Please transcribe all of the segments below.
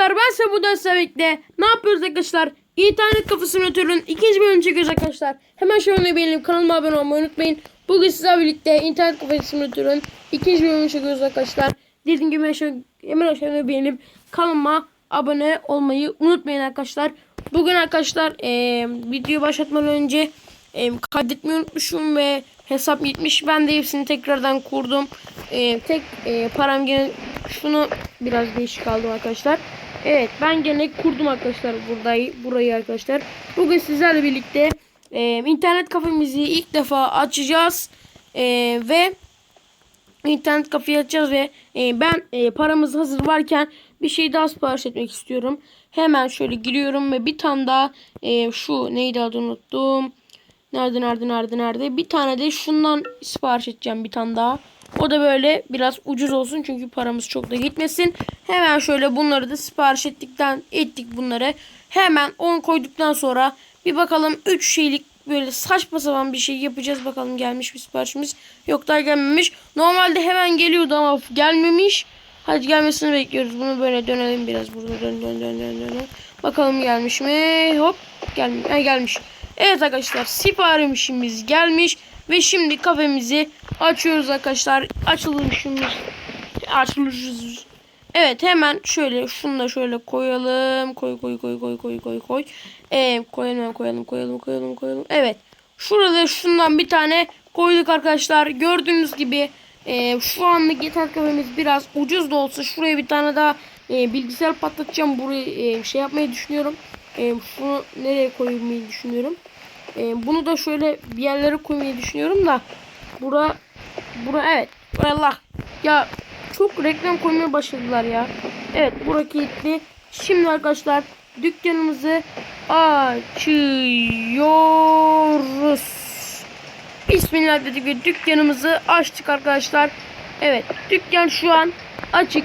arkadaşlar ben size bu birlikte ne yapıyoruz arkadaşlar? İnternet kafa simülatörünün ikinci bölümünü çekiyoruz arkadaşlar. Hemen şöyle beğenip kanalıma abone olmayı unutmayın. Bugün sizlerle birlikte internet kafa simülatörünün ikinci bölümünü çekiyoruz arkadaşlar. Dediğim gibi aşağı- hemen aşağıya beğenip kanalıma abone olmayı unutmayın arkadaşlar. Bugün arkadaşlar eee video başlatmadan önce eee kaydetmeyi unutmuşum ve hesap gitmiş. Ben de hepsini tekrardan kurdum. Eee, tek eee, param gene şunu biraz değişik aldım arkadaşlar. Evet ben gene kurdum arkadaşlar burayı, burayı arkadaşlar. Bugün sizlerle birlikte eee, internet kafemizi ilk defa açacağız. Eee, ve internet kafeyi açacağız ve e, ben e, paramız hazır varken bir şey daha sipariş etmek istiyorum. Hemen şöyle giriyorum ve bir tane daha e, şu neydi adını unuttum. Nerede nerede nerede nerede. Bir tane de şundan sipariş edeceğim bir tane daha. O da böyle biraz ucuz olsun çünkü paramız çok da gitmesin. Hemen şöyle bunları da sipariş ettikten ettik bunları. Hemen 10 koyduktan sonra bir bakalım 3 şeylik böyle saçma sapan bir şey yapacağız. Bakalım gelmiş mi siparişimiz. Yok daha gelmemiş. Normalde hemen geliyordu ama gelmemiş. Hadi gelmesini bekliyoruz. Bunu böyle dönelim biraz burada dön dön dön dön dön. Bakalım gelmiş mi? Hop gelmiş. Ha, gelmiş. Evet arkadaşlar siparişimiz gelmiş ve şimdi kafemizi açıyoruz arkadaşlar. Açılışımız açılışımız. Evet hemen şöyle şunu da şöyle koyalım. Koy koy koy koy koy koy koy. Ee, koyalım koyalım koyalım koyalım koyalım. Evet. Şurada şundan bir tane koyduk arkadaşlar. Gördüğünüz gibi e, şu anlık yeter kafemiz biraz ucuz da olsa şuraya bir tane daha e, bilgisayar patlatacağım. Burayı e, şey yapmayı düşünüyorum. E, şunu nereye koymayı düşünüyorum. E, bunu da şöyle bir yerlere koymayı düşünüyorum da. Bura, bura evet. Allah. Ya çok reklam koymaya başladılar ya. Evet bura kilitli. Şimdi arkadaşlar dükkanımızı açıyoruz. Bismillah dedik ve dükkanımızı açtık arkadaşlar. Evet dükkan şu an açık.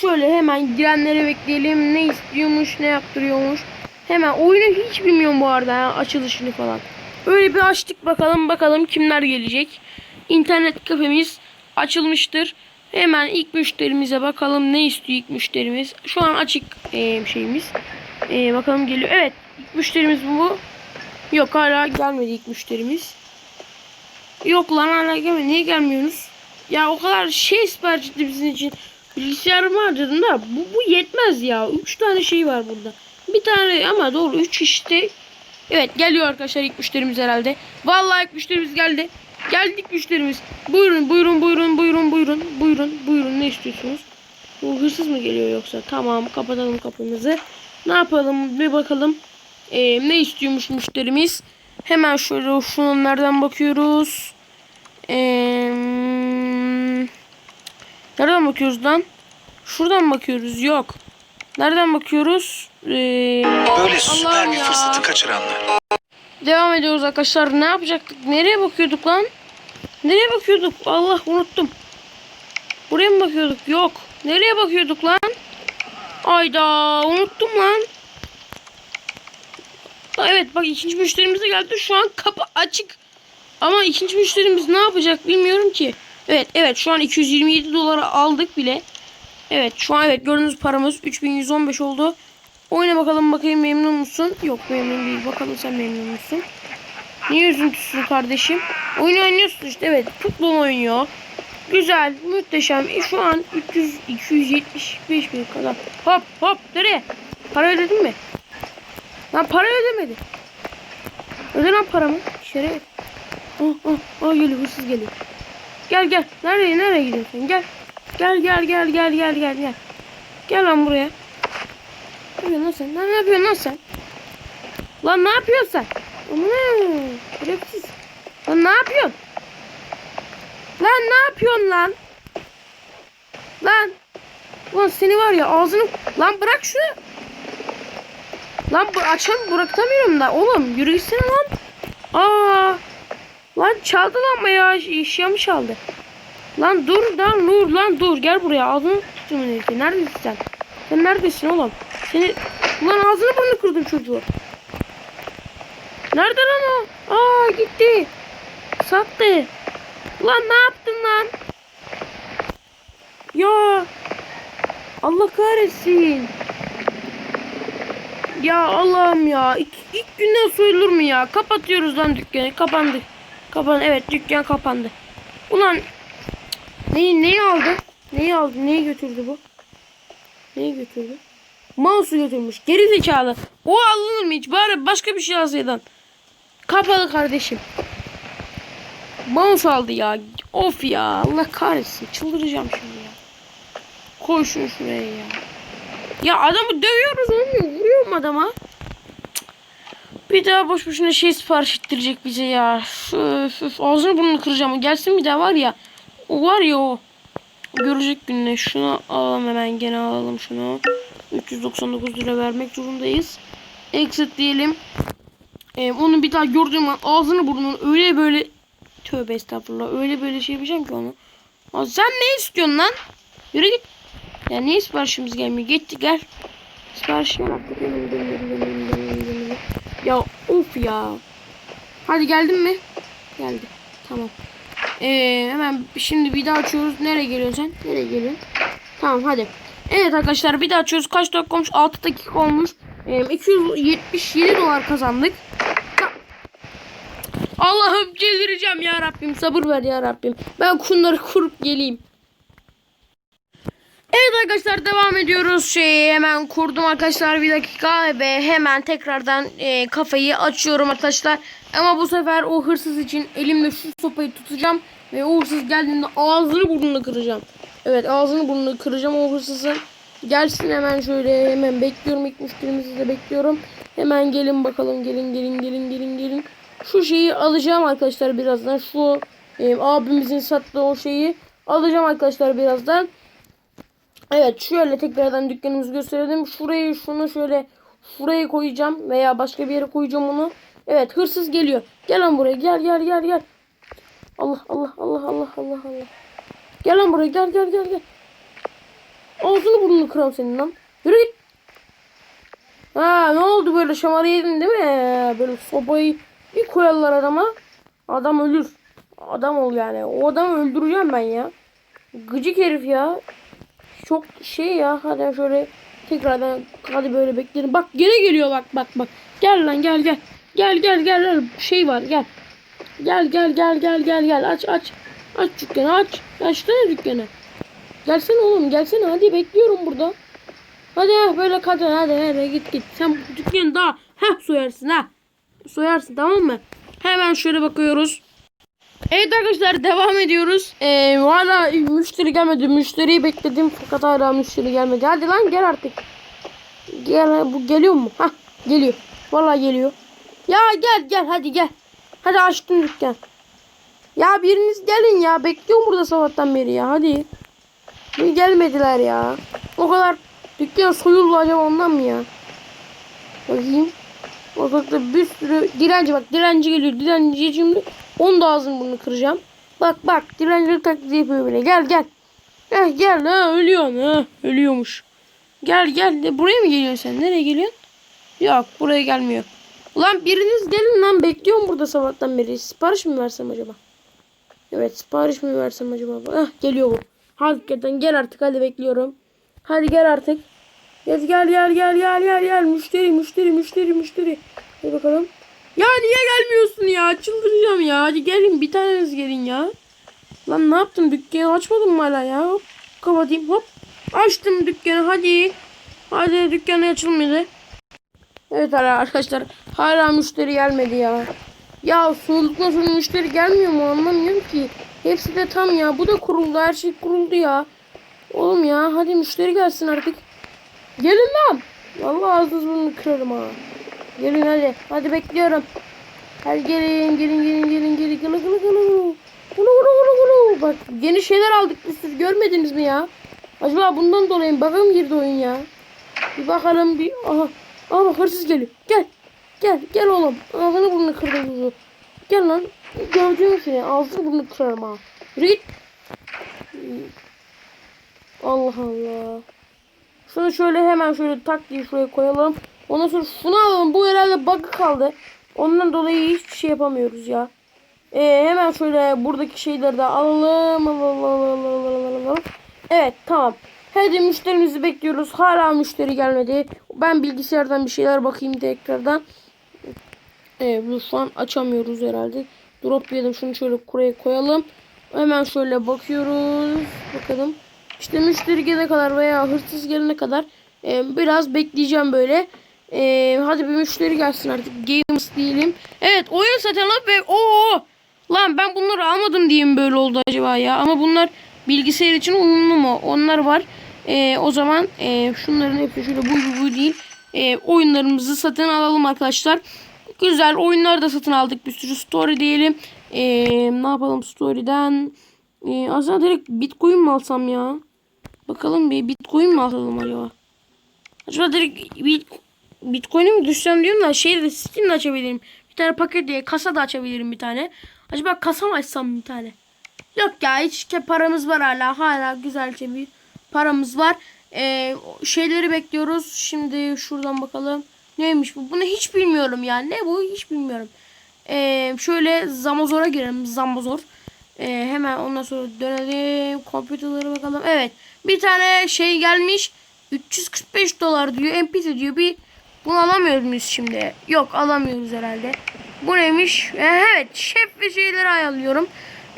Şöyle hemen girenlere bekleyelim. Ne istiyormuş ne yaptırıyormuş. Hemen oyunu hiç bilmiyorum bu arada ya, açılışını falan. Öyle bir açtık bakalım bakalım kimler gelecek. İnternet kafemiz açılmıştır. Hemen ilk müşterimize bakalım ne istiyor ilk müşterimiz. Şu an açık e, şeyimiz. E, bakalım geliyor. Evet ilk müşterimiz bu. Yok hala gelmedi ilk müşterimiz. Yok lan hala gelmedi. Niye gelmiyorsunuz? Ya o kadar şey sipariş bizim için. Bilgisayarımı harcadım da bu, bu yetmez ya. 3 tane şey var burada. Bir tane ama doğru 3 işte. Evet geliyor arkadaşlar ilk müşterimiz herhalde. Vallahi ilk müşterimiz geldi. Geldik müşterimiz. Buyurun buyurun buyurun buyurun buyurun buyurun buyurun ne istiyorsunuz? Bu hırsız mı geliyor yoksa? Tamam kapatalım kapımızı. Ne yapalım bir bakalım. Ee, ne istiyormuş müşterimiz? Hemen şöyle şunun nereden bakıyoruz? Ee, nereden bakıyoruz lan? Şuradan bakıyoruz. Yok. Nereden bakıyoruz? Ee, Böyle süper bir ya. fırsatı kaçıranlar. Devam ediyoruz arkadaşlar. Ne yapacaktık? Nereye bakıyorduk lan? Nereye bakıyorduk? Allah unuttum. Buraya mı bakıyorduk? Yok. Nereye bakıyorduk lan? Ayda unuttum lan. Evet bak ikinci müşterimiz de geldi. Şu an kapı açık. Ama ikinci müşterimiz ne yapacak bilmiyorum ki. Evet evet şu an 227 dolara aldık bile. Evet şu an evet gördüğünüz paramız 3115 oldu. Oyna bakalım bakayım memnun musun? Yok memnun değil. Bakalım sen memnun musun? Niye üzüntüsün kardeşim? Oyun oynuyorsun işte evet. Futbol oynuyor. Güzel, muhteşem. E, şu an 300 275 bin kadar. Hop hop nereye? Para ödedin mi? Lan para ödemedi. Öde lan paramı. Şeref. Oh oh oh geliyor hırsız geliyor. Gel gel. Nereye nereye gidiyorsun? Gel. Gel gel gel gel gel gel gel. Gel lan buraya. Ne yapıyorsun lan sen? Lan ne yapıyorsun lan sen? Lan ne yapıyorsun sen? Aman şerefsiz. Lan ne yapıyorsun? Lan ne yapıyorsun lan? Lan. Ulan seni var ya ağzını... Lan bırak şunu. Lan bu açam bırakamıyorum da. Oğlum yürü gitsene lan. Aa. Lan çaldı lan ya. Eşyamı çaldı. Lan dur lan dur lan dur. Gel buraya ağzını tuttum neyse. Neredesin sen? Sen neredesin oğlum? Seni... Lan ağzını burnunu kırdın çocuğu. Nerede lan o? Aa gitti. Sattı. Lan ne yaptın lan? Ya. Allah kahretsin. Ya Allah'ım ya. İlk, ilk günden soyulur mu ya? Kapatıyoruz lan dükkanı. Kapandı. Kapan evet dükkan kapandı. Ulan neyi neyi aldı? Neyi aldı? Neyi götürdü bu? Neyi götürdü? Mouse'u götürmüş. Geri zekalı. O alınır mı hiç? Bari başka bir şey alsaydın. Kapalı kardeşim. Mouse aldı ya. Of ya. Allah kahretsin. Çıldıracağım şimdi ya. Koy şunu şuraya ya. Ya adamı dövüyoruz olmuyor. Vuruyorum adama. Cık. Bir daha boş boşuna şey sipariş ettirecek bize ya. Öf, öf, ağzını burnunu kıracağım. Gelsin bir daha var ya. O var ya o. Görecek gününe. Şunu alalım hemen. Gene alalım şunu. 399 lira vermek zorundayız. Exit diyelim. Ee, onu bir daha gördüğüm an ağzını burnunu öyle böyle tövbe estağfurullah öyle böyle şey yapacağım ki onu. Aa, sen ne istiyorsun lan? Yürü git. Ya niye siparişimiz gelmiyor? Gitti gel. Sipariş ver artık. Hemen dönelim, dönelim, dönelim, dönelim. Ya of ya. Hadi geldin mi? Geldi. Tamam. Ee, hemen şimdi bir daha açıyoruz. Nereye geliyorsun sen? Nereye geliyorsun? Tamam hadi. Evet arkadaşlar bir daha açıyoruz. Kaç dakika olmuş? 6 dakika olmuş. Ee, 277 dolar kazandık. Allah'ım delireceğim ya Rabbim. Sabır ver ya Rabbim. Ben şunları kurup geleyim. Evet arkadaşlar devam ediyoruz. Şeyi hemen kurdum arkadaşlar bir dakika ve hemen tekrardan e, kafayı açıyorum arkadaşlar. Ama bu sefer o hırsız için elimle şu sopayı tutacağım ve o hırsız geldiğinde ağzını burnunu kıracağım. Evet ağzını burnunu kıracağım o hırsızın. Gelsin hemen şöyle hemen bekliyorum ilk müşterimizi de bekliyorum. Hemen gelin bakalım gelin gelin gelin gelin gelin. Şu şeyi alacağım arkadaşlar birazdan. Şu e, abimizin sattığı o şeyi alacağım arkadaşlar birazdan. Evet şöyle tekrardan dükkanımızı gösterelim. Şurayı şunu şöyle şuraya koyacağım veya başka bir yere koyacağım onu. Evet hırsız geliyor. Gel lan buraya gel gel gel gel. Allah Allah Allah Allah Allah Allah. Gel lan buraya gel gel gel gel. Ağzını burnunu kıram senin lan. Yürü git. Ha ne oldu böyle şamarı yedin değil mi? Böyle sobayı bir koyarlar adama. Adam ölür. Adam ol yani. O adamı öldüreceğim ben ya. Gıcık herif ya. Çok şey ya. Hadi şöyle tekrardan hadi böyle bekleyelim. Bak gene geliyor bak bak bak. Gel lan gel gel. Gel gel gel gel. Şey var gel. Gel gel gel gel gel gel. Aç aç. Aç dükkanı aç. Açsana dükkanı. Gelsene oğlum gelsene hadi bekliyorum burada. Hadi ya böyle kadın hadi hadi git git. Sen dükkanı daha heh soyarsın ha. Soyarsın tamam mı? Hemen şöyle bakıyoruz. Evet arkadaşlar devam ediyoruz. Ee, hala müşteri gelmedi. Müşteriyi bekledim fakat hala müşteri gelmedi. Hadi lan gel artık. Gel bu geliyor mu? Hah geliyor. Vallahi geliyor. Ya gel gel hadi gel. Hadi açtım dükkan. Ya biriniz gelin ya. Bekliyorum burada sabahtan beri ya. Hadi. Bir gelmediler ya. O kadar dükkan soyuldu acaba ondan mı ya? Bakayım. Ortalıkta bir sürü direnci bak direnci geliyor. Direnci şimdi onu da ağzını burnunu kıracağım. Bak bak direnci taklidi yapıyor bile. Gel gel. Gel gel ha ölüyorsun ha ölüyormuş. Gel gel buraya mı geliyorsun sen? Nereye geliyorsun? Yok buraya gelmiyor. Ulan biriniz gelin lan bekliyorum burada sabahtan beri. Sipariş mi versem acaba? Evet sipariş mi versem acaba? Ah geliyor bu. Hakikaten gel artık hadi bekliyorum. Hadi gel artık. Gel gel gel gel gel gel gel müşteri müşteri müşteri müşteri. Hadi bakalım. Ya niye gelmiyorsun ya? Çıldıracağım ya. Hadi gelin bir taneniz gelin ya. Lan ne yaptın? Dükkanı açmadın mı hala ya? Hop kapatayım hop. Açtım dükkanı hadi. Hadi dükkanı açılmadı. Evet arkadaşlar. Hala müşteri gelmedi ya. Ya soğuduktan sonra müşteri gelmiyor mu anlamıyorum ki. Hepsi de tam ya. Bu da kuruldu. Her şey kuruldu ya. Oğlum ya hadi müşteri gelsin artık. Gelin lan. Vallahi ağzınızı burnunu kırarım ha. Gelin hadi. Hadi bekliyorum. Hadi gelin gelin gelin gelin gelin. Gılı gılı gılı. Gılı gılı gılı gılı. Bak yeni şeyler aldık bir sürü görmediniz mi ya? Acaba bundan dolayı? Baka mı girdi oyun ya? Bir bakalım bir. Aha. Aha bak hırsız geliyor. Gel. Gel. Gel oğlum. Ağzını burnunu kırdım kuzu. Gel lan. Gördüğün şey. Ağzını burnunu kırarım ha. Yürü git. Allah Allah. Şunu şöyle hemen şöyle tak diye şuraya koyalım. Ondan sonra şunu alalım. Bu herhalde bug'ı kaldı. Ondan dolayı hiçbir şey yapamıyoruz ya. Ee, hemen şöyle buradaki şeyleri de alalım. Alalım, alalım, alalım, alalım. Evet tamam. Hadi müşterimizi bekliyoruz. Hala müşteri gelmedi. Ben bilgisayardan bir şeyler bakayım tekrardan. Evet bunu şu an açamıyoruz herhalde. Drop yedim. Şunu şöyle buraya koyalım. Hemen şöyle bakıyoruz. Bakalım. İşte müşteri gelene kadar veya hırsız gelene kadar e, biraz bekleyeceğim böyle. E, hadi bir müşteri gelsin artık. Games diyelim. Evet oyun satın alıp ve o lan ben bunları almadım diyeyim böyle oldu acaba ya. Ama bunlar bilgisayar için uyumlu mu? Onlar var. E, o zaman e, şunların hepsi şöyle bu bu değil. E, oyunlarımızı satın alalım arkadaşlar. Güzel oyunlar da satın aldık. Bir sürü story diyelim. E, ne yapalım story'den? E, aslında direkt bitcoin mi alsam ya? Bakalım bir bitcoin mi alalım acaba? Acaba direkt bit, bitcoin'e mi düşsem diyorum da şeyde de Steam'de açabilirim. Bir tane paket diye kasa da açabilirim bir tane. Acaba kasa mı açsam bir tane? Yok ya hiç paramız var hala. Hala güzelce bir paramız var. Ee, şeyleri bekliyoruz. Şimdi şuradan bakalım. Neymiş bu? Bunu hiç bilmiyorum yani. Ne bu? Hiç bilmiyorum. Ee, şöyle Zamazor'a girelim. Zamazor. Ee, hemen ondan sonra dönelim. Kompüterlere bakalım. Evet. Bir tane şey gelmiş. 345 dolar diyor. MP diyor. Bir bunu alamıyoruz muyuz şimdi? Yok alamıyoruz herhalde. Bu neymiş? Ee, evet. Şef ve şeyleri ayarlıyorum.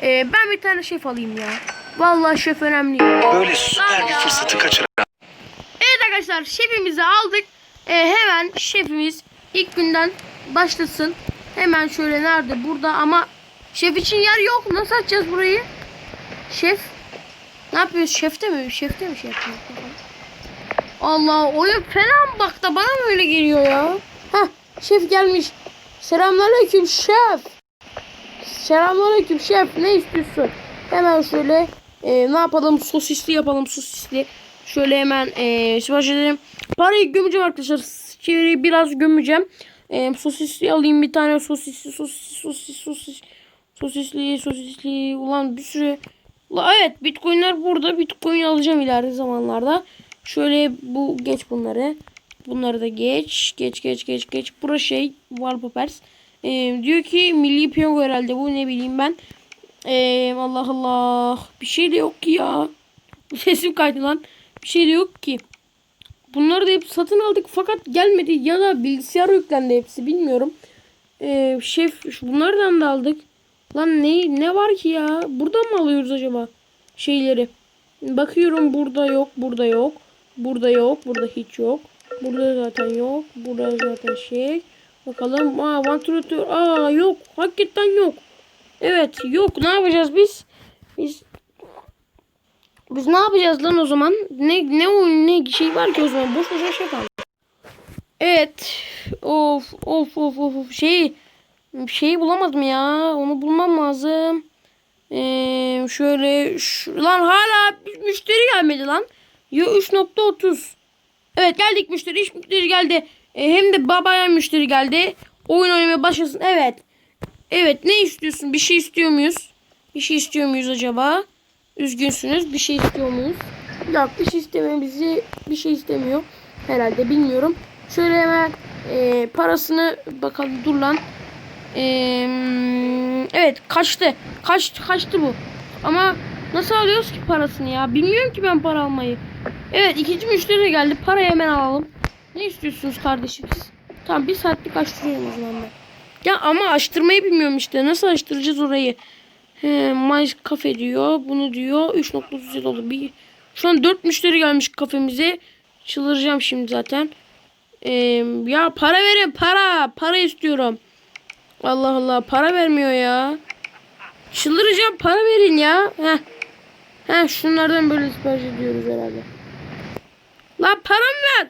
Ee, ben bir tane şef alayım ya. Vallahi şef önemli. Böyle süper bir fırsatı kaçıran. Evet arkadaşlar şefimizi aldık. Ee, hemen şefimiz ilk günden başlasın. Hemen şöyle nerede? Burada ama şef için yer yok. Nasıl açacağız burayı? Şef. Ne yapıyoruz? Şefte mi? Şefte mi şey yapıyoruz? Allah oyun fena mı bak da bana mı öyle geliyor ya? Heh şef gelmiş. Selamünaleyküm şef. Selamünaleyküm şef. Ne istiyorsun? Hemen şöyle e, ne yapalım? Sosisli yapalım sosisli. Şöyle hemen e, sipariş edelim. Parayı gömeceğim arkadaşlar. Çevreyi biraz gömeceğim. E, sosisli alayım bir tane sosisli sosis sosis sosis sosisli sosisli ulan bir sürü La evet bitcoinler burada bitcoin alacağım ileride zamanlarda. Şöyle bu geç bunları. Bunları da geç. Geç geç geç geç. Burası şey wallpapers. E, diyor ki milli piyango herhalde bu ne bileyim ben. E, Allah Allah. Bir şey de yok ki ya. Sesim kaydı lan. Bir şey de yok ki. Bunları da hep satın aldık fakat gelmedi ya da bilgisayara yüklendi hepsi bilmiyorum. Ee, şef bunlardan da aldık. Lan ne ne var ki ya? Buradan mı alıyoruz acaba şeyleri? Bakıyorum burada yok, burada yok. Burada yok, burada hiç yok. Burada zaten yok. Burada zaten şey. Bakalım. Aa, vantilatör. Aa yok. Hakikaten yok. Evet yok. Ne yapacağız biz? Biz biz ne yapacağız lan o zaman? Ne ne oyun ne şey var ki o zaman? Boş boşuna şey kaldı. Evet. Of of of of of. Şey şeyi bulamadım ya. Onu bulmam lazım. Ee, şöyle şu, lan hala müşteri gelmedi lan. Yo 3.30. Evet geldik müşteri. İş müşteri geldi. Ee, hem de babaya müşteri geldi. Oyun oynamaya başlasın. Evet. Evet ne istiyorsun? Bir şey istiyor muyuz? Bir şey istiyor muyuz acaba? Üzgünsünüz. Bir şey istiyor muyuz? Yok bir şey istemiyor. Bizi bir şey istemiyor. Herhalde bilmiyorum. Şöyle hemen e, parasını bakalım dur lan. E, evet kaçtı. Kaç, kaçtı bu. Ama nasıl alıyoruz ki parasını ya? Bilmiyorum ki ben para almayı. Evet ikinci müşteri de geldi. Parayı hemen alalım. Ne istiyorsunuz kardeşim siz? Tamam bir saatlik açtırıyorum o zaman ben. Ya ama açtırmayı bilmiyorum işte. Nasıl açtıracağız orayı? He, My kafe diyor. Bunu diyor. 3.37 oldu. Bir, şu an 4 müşteri gelmiş kafemize. Çıldıracağım şimdi zaten. Ee, ya para verin para. Para istiyorum. Allah Allah para vermiyor ya. Çıldıracağım para verin ya. Heh. Heh şunlardan böyle sipariş ediyoruz herhalde. La param ver.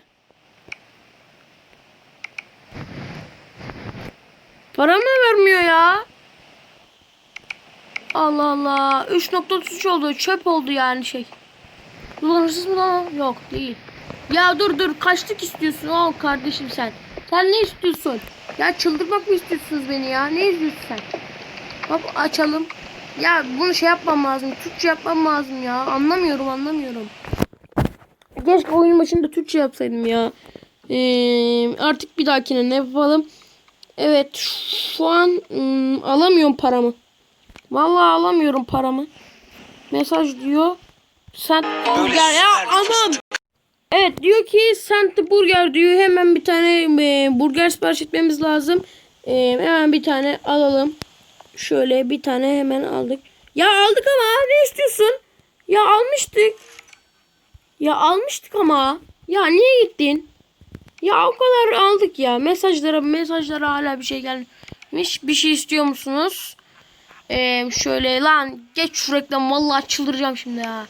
Para mı vermiyor ya? Allah Allah. 3.33 oldu. Çöp oldu yani şey. Ulan hırsız mı lan? Yok değil. Ya dur dur. Kaçlık istiyorsun? Al kardeşim sen. Sen ne istiyorsun? Ya çıldırmak mı istiyorsunuz beni ya? Ne istiyorsun sen? Hop açalım. Ya bunu şey yapmam lazım. Türkçe yapmam lazım ya. Anlamıyorum anlamıyorum. Keşke oyun başında Türkçe yapsaydım ya. Ee, artık bir dahakine ne yapalım? Evet şu an ım, alamıyorum paramı. Vallahi alamıyorum paramı. Mesaj diyor. Sent burger ya anam. Evet diyor ki Sent burger diyor. Hemen bir tane e, burger sipariş etmemiz lazım. E, hemen bir tane alalım. Şöyle bir tane hemen aldık. Ya aldık ama ne istiyorsun? Ya almıştık. Ya almıştık ama. Ya niye gittin? Ya o kadar aldık ya. Mesajlara mesajlara hala bir şey gelmiş. Bir şey istiyor musunuz? Ee, şöyle lan geç şu reklam vallahi çıldıracağım şimdi ya.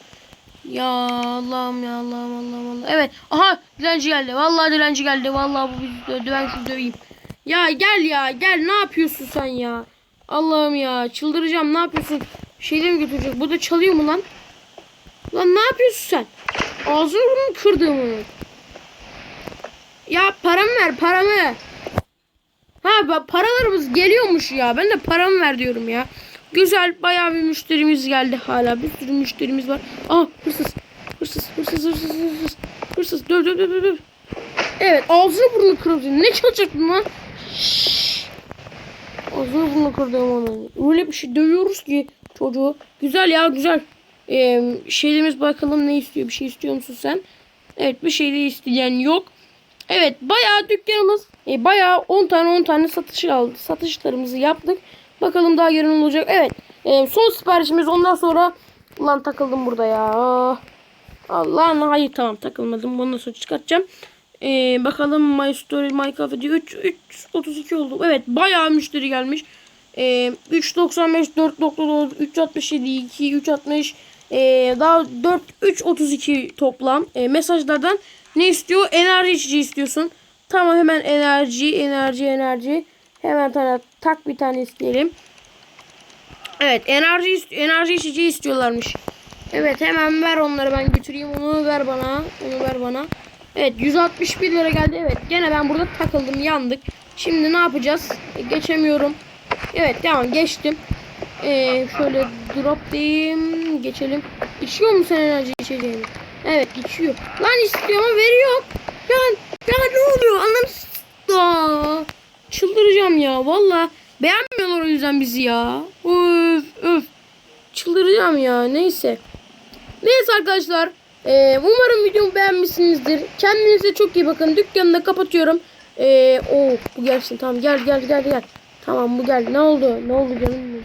Ya Allah'ım ya Allah'ım Allah'ım Allah'ım. Evet. Aha dilenci geldi. Vallahi dilenci geldi. Vallahi bu. Ben şunu döveyim. Ya gel ya gel ne yapıyorsun sen ya? Allah'ım ya çıldıracağım ne yapıyorsun? Şeyde mi götürecek? Bu da çalıyor mu lan? Lan ne yapıyorsun sen? Ağzını burnunu kırdığımı. Ya paramı ver paramı. Ha paralarımız geliyormuş ya. Ben de paramı ver diyorum ya. Güzel bayağı bir müşterimiz geldi hala. Bir sürü müşterimiz var. Aa hırsız. Hırsız hırsız hırsız hırsız. Hırsız döv döv döv döv, döv. Evet ağzını burnunu kırdım. Ne çalacaktın lan? Ağzını burnunu kırdım onu. Öyle bir şey dövüyoruz ki çocuğu. Güzel ya güzel. Ee, şeylerimiz bakalım ne istiyor. Bir şey istiyor musun sen? Evet bir şey de isteyen yok. Evet bayağı dükkanımız e, bayağı 10 tane 10 tane satış aldı. Satışlarımızı yaptık. Bakalım daha yarın olacak. Evet. e, son siparişimiz ondan sonra lan takıldım burada ya. Allah hayır tamam takılmadım. Bundan sonra çıkartacağım. E, bakalım My Story My Cafe diyor. 3, 332 oldu. Evet bayağı müşteri gelmiş. E, 395 4.9 367 2 360 e, daha 4 332 toplam e, mesajlardan ne istiyor? Enerji içeceği istiyorsun. Tamam hemen enerji, enerji, enerji. Hemen tane tak bir tane isteyelim. Evet enerji enerji içeceği istiyorlarmış. Evet hemen ver onları ben götüreyim onu ver bana. Onu ver bana. Evet 161 lira geldi. Evet gene ben burada takıldım yandık. Şimdi ne yapacağız? E, geçemiyorum. Evet tamam geçtim. Ee, şöyle drop diyeyim. Geçelim. İçiyor mu sen enerji içeceğini? Evet içiyor. Lan istiyor ama veriyor. Ya, ya ne oluyor? Da. Çıldıracağım ya. Valla beğenmiyorlar o yüzden bizi ya. Öf öf. Çıldıracağım ya. Neyse. Neyse arkadaşlar. Ee, umarım videomu beğenmişsinizdir. Kendinize çok iyi bakın. Dükkanı da kapatıyorum. Ee, oh bu gelsin. Tamam gel gel gel gel. Tamam bu geldi. Ne oldu? Ne oldu canım?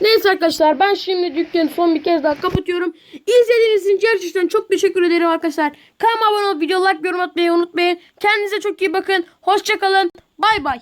Neyse arkadaşlar ben şimdi dükkanı son bir kez daha kapatıyorum. İzlediğiniz için gerçekten çok teşekkür ederim arkadaşlar. Kanalıma abone olup video like yorum atmayı unutmayın. Kendinize çok iyi bakın. Hoşçakalın. Bay bay.